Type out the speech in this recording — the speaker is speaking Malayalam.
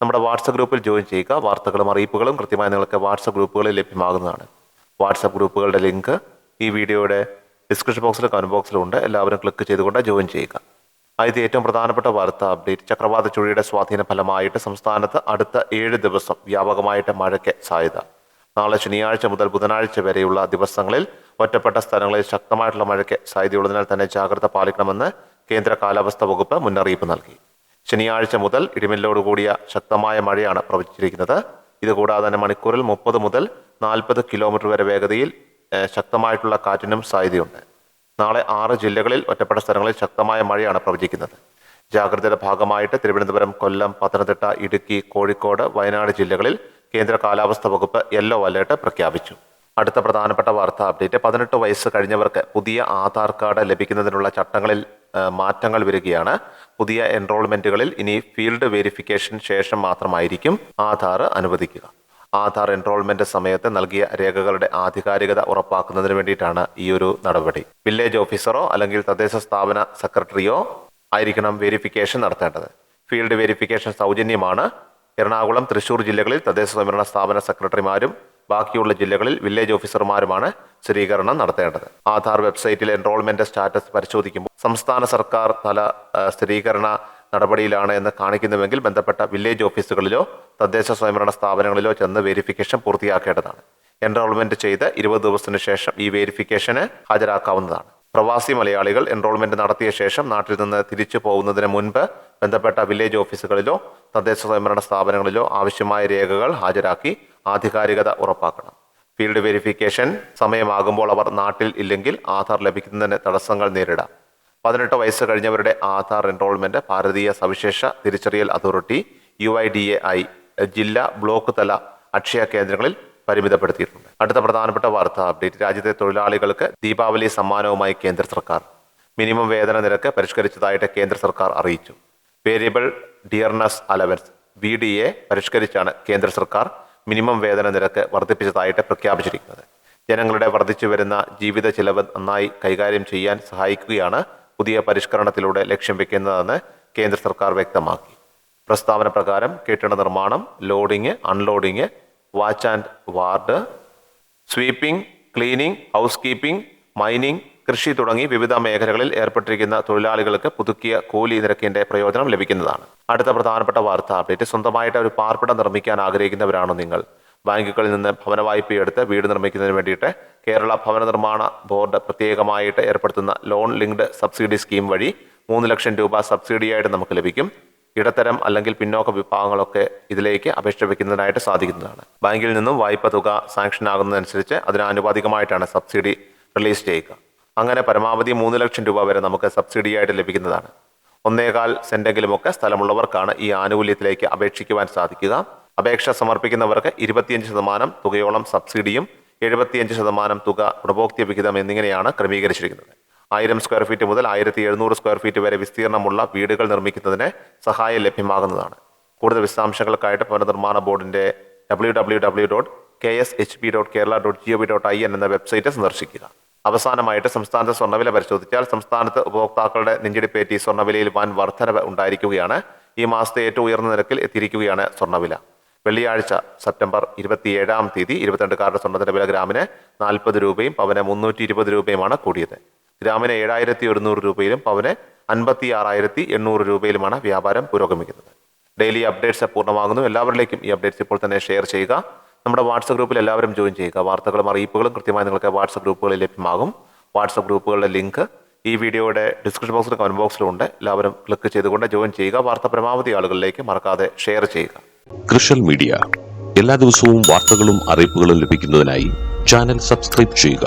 നമ്മുടെ വാട്സപ്പ് ഗ്രൂപ്പിൽ ജോയിൻ ചെയ്യുക. വാർത്തകളും അറിയിപ്പുകളും കൃത്യമായി നിങ്ങൾക്ക് വാട്സപ്പ് ഗ്രൂപ്പുകളിൽ ലഭ്യമാകുന്നതാണ്. വാട്സപ്പ് ഗ്രൂപ്പുകളുടെ ലിങ്ക് ഈ വീഡിയോയുടെ ഡിസ്ക്രിപ്ഷൻ ബോക്സിലും കമന്റ് ബോക്സിലും ഉണ്ട്. എല്ലാവരും ക്ലിക്ക് ചെയ്തുകൊണ്ട് ജോയിൻ ചെയ്യുക. ആദ്യത്തെ ഏറ്റവും പ്രധാനപ്പെട്ട വാർത്ത അപ്ഡേറ്റ്. ചക്രവാത ചുഴിയുടെ സ്വാധീന ഫലമായിട്ട് സംസ്ഥാനത്ത് അടുത്ത ഏഴ് ദിവസം വ്യാപകമായിട്ട് മഴയ്ക്ക് സാധ്യത. നാളെ ശനിയാഴ്ച മുതൽ ബുധനാഴ്ച വരെയുള്ള ദിവസങ്ങളിൽ ഒറ്റപ്പെട്ട സ്ഥലങ്ങളിൽ ശക്തമായിട്ടുള്ള മഴയ്ക്ക് സാധ്യതയുള്ളതിനാൽ തന്നെ ജാഗ്രത പാലിക്കണമെന്ന് കേന്ദ്ര കാലാവസ്ഥാ വകുപ്പ് മുന്നറിയിപ്പ് നൽകി. ശനിയാഴ്ച മുതൽ ഇടിമിന്നലോട് കൂടിയ ശക്തമായ മഴയാണ് പ്രവചിച്ചിരിക്കുന്നത്. ഇതുകൂടാതെ തന്നെ മണിക്കൂറിൽ മുപ്പത് മുതൽ നാൽപ്പത് കിലോമീറ്റർ വരെ വേഗതയിൽ ശക്തമായിട്ടുള്ള കാറ്റിനും സാധ്യതയുണ്ട്. നാളെ ആറ് ജില്ലകളിൽ ഒറ്റപ്പെട്ട സ്ഥലങ്ങളിൽ ശക്തമായ മഴയാണ് പ്രവചിക്കുന്നത്. ജാഗ്രതയുടെ ഭാഗമായിട്ട് തിരുവനന്തപുരം കൊല്ലം പത്തനംതിട്ട ഇടുക്കി കോഴിക്കോട് വയനാട് ജില്ലകളിൽ കേന്ദ്ര കാലാവസ്ഥാ വകുപ്പ് യെല്ലോ അലേർട്ട് പ്രഖ്യാപിച്ചു. അടുത്ത പ്രധാനപ്പെട്ട വാർത്താ അപ്ഡേറ്റ് പതിനെട്ട് വയസ്സ് കഴിഞ്ഞവർക്ക് പുതിയ ആധാർ കാർഡ് ലഭിക്കുന്നതിനുള്ള ചട്ടങ്ങളിൽ മാറ്റങ്ങൾ വരികയാണ്. പുതിയ എൻറോൾമെന്റുകളിൽ ഇനി ഫീൽഡ് വെരിഫിക്കേഷൻ ശേഷം മാത്രമായിരിക്കും ആധാർ അനുവദിക്കുക. ആധാർ എൻറോൾമെന്റ് സമയത്ത് നൽകിയ രേഖകളുടെ ആധികാരികത ഉറപ്പാക്കുന്നതിന് വേണ്ടിയിട്ടാണ് ഈ ഒരു നടപടി. വില്ലേജ് ഓഫീസറോ അല്ലെങ്കിൽ തദ്ദേശ സ്ഥാപന സെക്രട്ടറിയോ ആയിരിക്കണം വെരിഫിക്കേഷൻ നടത്തേണ്ടത്. ഫീൽഡ് വെരിഫിക്കേഷൻ സൗജന്യമാണ്. എറണാകുളം തൃശൂർ ജില്ലകളിൽ തദ്ദേശ സ്വയംഭരണ സ്ഥാപന സെക്രട്ടറിമാരും ബാക്കിയുള്ള ജില്ലകളിൽ വില്ലേജ് ഓഫീസർമാരുമാണ് സ്ഥിരീകരണം നടത്തേണ്ടത്. ആധാർ വെബ്സൈറ്റിൽ എൻറോൾമെന്റ് സ്റ്റാറ്റസ് പരിശോധിക്കുമ്പോൾ സംസ്ഥാന സർക്കാർ തല സ്ഥിരീകരണ നടപടിയിലാണ് എന്ന് കാണിക്കുന്നുവെങ്കിൽ ബന്ധപ്പെട്ട വില്ലേജ് ഓഫീസുകളിലോ തദ്ദേശ സ്വയംഭരണ സ്ഥാപനങ്ങളിലോ ചെന്ന് വെരിഫിക്കേഷൻ പൂർത്തിയാക്കേണ്ടതാണ്. എൻറോൾമെന്റ് ചെയ്ത് ഇരുപത് ദിവസത്തിന് ശേഷം ഈ വെരിഫിക്കേഷന് ഹാജരാക്കാവുന്നതാണ്. പ്രവാസി മലയാളികൾ എൻറോൾമെന്റ് നടത്തിയ ശേഷം നാട്ടിൽ നിന്ന് തിരിച്ചു പോകുന്നതിന് മുൻപ് ബന്ധപ്പെട്ട വില്ലേജ് ഓഫീസുകളിലോ തദ്ദേശ സ്വയംഭരണ സ്ഥാപനങ്ങളിലോ ആവശ്യമായ രേഖകൾ ഹാജരാക്കി ആധികാരികത ഉറപ്പാക്കണം. ഫീൽഡ് വെരിഫിക്കേഷൻ സമയമാകുമ്പോൾ അവർ നാട്ടിൽ ഇല്ലെങ്കിൽ ആധാർ ലഭിക്കുന്നതിന് തടസ്സങ്ങൾ നേരിടാം. പതിനെട്ട് വയസ്സ് കഴിഞ്ഞവരുടെ ആധാർ എൻറോൾമെന്റ് ഭാരതീയ സവിശേഷ തിരിച്ചറിയൽ authority U I D A I ജില്ലാ ബ്ലോക്ക് തല അക്ഷയ കേന്ദ്രങ്ങളിൽ പരിമിതപ്പെടുത്തിയിട്ടുണ്ട്. അടുത്ത പ്രധാനപ്പെട്ട വാർത്ത. അപ്ഡേറ്റ്. രാജ്യത്തെ തൊഴിലാളികൾക്ക് ദീപാവലി സമ്മാനവുമായി കേന്ദ്ര സർക്കാർ. മിനിമം വേതന നിരക്ക് പരിഷ്കരിച്ചതായിട്ട് കേന്ദ്ര സർക്കാർ അറിയിച്ചു. Variable dearness allowance V D A പരിഷ്കരിച്ചാണ് കേന്ദ്ര സർക്കാർ മിനിമം വേതന നിരക്ക് വർദ്ധിപ്പിച്ചതായിട്ട് പ്രഖ്യാപിച്ചിരിക്കുന്നത്. ജനങ്ങളുടെ വർദ്ധിച്ചു വരുന്ന ജീവിത ചിലവ് നന്നായി കൈകാര്യം ചെയ്യാൻ സഹായിക്കുകയാണ് പുതിയ പരിഷ്കരണത്തിലൂടെ ലക്ഷ്യം വെക്കുന്നതെന്ന് കേന്ദ്ര സർക്കാർ വ്യക്തമാക്കി. പ്രസ്താവന പ്രകാരം കെട്ടിട നിർമ്മാണം loading unloading watch and ward sweeping cleaning house keeping mining കൃഷി തുടങ്ങി വിവിധ മേഖലകളിൽ ഏർപ്പെട്ടിരിക്കുന്ന തൊഴിലാളികൾക്ക് പുതുക്കിയ കൂലി നിരക്കിന്റെ പ്രയോജനം ലഭിക്കുന്നതാണ്. അടുത്ത പ്രധാനപ്പെട്ട വാർത്താ അപ്ഡേറ്റ് സ്വന്തമായിട്ട് ഒരു പാർപ്പിടം നിർമ്മിക്കാൻ ആഗ്രഹിക്കുന്നവരാണോ നിങ്ങൾ? ബാങ്കുകളിൽ നിന്ന് ഭവന വായ്പയെടുത്ത് വീട് നിർമ്മിക്കുന്നതിന് വേണ്ടിയിട്ട് കേരള ഭവന നിർമ്മാണ ബോർഡ് പ്രത്യേകമായിട്ട് ഏർപ്പെടുത്തുന്ന ലോൺ ലിങ്ക്ഡ് സബ്സിഡി സ്കീം വഴി മൂന്ന് ലക്ഷം രൂപ സബ്സിഡിയായിട്ട് നമുക്ക് ലഭിക്കും. ഇടത്തരം അല്ലെങ്കിൽ പിന്നോക്ക വിഭാഗങ്ങളൊക്കെ ഇതിലേക്ക് അപേക്ഷ വയ്ക്കുന്നതിനായിട്ട് സാധിക്കുന്നതാണ്. ബാങ്കിൽ നിന്നും വായ്പ തുക സാങ്ഷൻ ആകുന്നതനുസരിച്ച് അതിന് ആനുപാതികമായിട്ടാണ് സബ്സിഡി റിലീസ് ചെയ്യുക. അങ്ങനെ പരമാവധി മൂന്ന് ലക്ഷം രൂപ വരെ നമുക്ക് സബ്സിഡിയായിട്ട് ലഭിക്കുന്നതാണ്. ഒന്നേകാൽ സെന്റെങ്കിലുമൊക്കെ സ്ഥലമുള്ളവർക്കാണ് ഈ ആനുകൂല്യത്തിലേക്ക് അപേക്ഷിക്കുവാൻ സാധിക്കുക. അപേക്ഷ സമർപ്പിക്കുന്നവർക്ക് ഇരുപത്തിയഞ്ച് ശതമാനം തുകയോളം സബ്സിഡിയും എഴുപത്തിയഞ്ച് ശതമാനം തുക ഗുണഭോക്തൃ വിഹിതം എന്നിങ്ങനെയാണ് ക്രമീകരിച്ചിരിക്കുന്നത്. ആയിരം സ്ക്വയർ ഫീറ്റ് മുതൽ ആയിരത്തി എഴുന്നൂറ് സ്ക്വയർ ഫീറ്റ് വരെ വിസ്തീർണമുള്ള വീടുകൾ നിർമ്മിക്കുന്നതിന് സഹായം ലഭ്യമാകുന്നതാണ്. കൂടുതൽ വിശദാംശങ്ങൾക്കായിട്ട് പുനർനിർമ്മാണ ബോർഡിന്റെ W W dot K S H dot Kerala dot G O dot I N എന്ന വെബ്സൈറ്റ് സന്ദർശിക്കുക. അവസാനമായിട്ട് സംസ്ഥാനത്തെ സ്വർണവില പരിശോധിച്ചാൽ സംസ്ഥാനത്ത് ഉപഭോക്താക്കളുടെ നെഞ്ചിടിപ്പേറ്റി സ്വർണവിലയിൽ വൻ വർധനവ് ഉണ്ടായിരിക്കുകയാണ്. ഈ മാസത്തെ ഏറ്റവും ഉയർന്ന നിരക്കിൽ എത്തിയിരിക്കുകയാണ് സ്വർണവില. വെള്ളിയാഴ്ച സെപ്റ്റംബർ ഇരുപത്തിയേഴാം തീയതി ഇരുപത്തിരണ്ട് കാരുടെ സ്വർണത്തിന്റെ വില ഗ്രാമിന് നാൽപ്പത് രൂപയും പവന് മുന്നൂറ്റി ഇരുപത് രൂപയുമാണ് കൂടിയത്. ഗ്രാമിന് ഏഴായിരത്തി ഒരുന്നൂറ് രൂപയിലും പവന് അൻപത്തി ആറായിരത്തി എണ്ണൂറ് രൂപയിലുമാണ് വ്യാപാരം പുരോഗമിക്കുന്നത്. ഡെയിലി അപ്ഡേറ്റ്സ് പൂർണമാകുന്നു. എല്ലാവരിലേക്കും ഈ അപ്ഡേറ്റ്സ് ഇപ്പോൾ തന്നെ ഷെയർ ചെയ്യുക. നമ്മുടെ വാട്സപ്പ് ഗ്രൂപ്പിൽ എല്ലാവരും ജോയിൻ ചെയ്യുക. വാർത്തകളും അറിയിപ്പുകളും കൃത്യമായി നിങ്ങൾക്ക് വാട്സപ്പ് ഗ്രൂപ്പുകളിൽ ലഭ്യമാകും. വാട്സപ്പ് ഗ്രൂപ്പുകളുടെ ലിങ്ക് ഈ വീഡിയോയുടെ ഡിസ്ക്രിപ്ഷൻ ബോക്സിലും കമന്റ് ബോക്സിലും ഉണ്ട്. എല്ലാവരും ക്ലിക്ക് ചെയ്തുകൊണ്ട് ജോയിൻ ചെയ്യുക. വാർത്ത പരമാവധി ആളുകളിലേക്ക് മറക്കാതെ ഷെയർ ചെയ്യുക. കൃഷൽ മീഡിയ. എല്ലാ ദിവസവും വാർത്തകളും അറിയിപ്പുകളും ലഭിക്കുന്നതിനായി ചാനൽ സബ്സ്ക്രൈബ് ചെയ്യുക.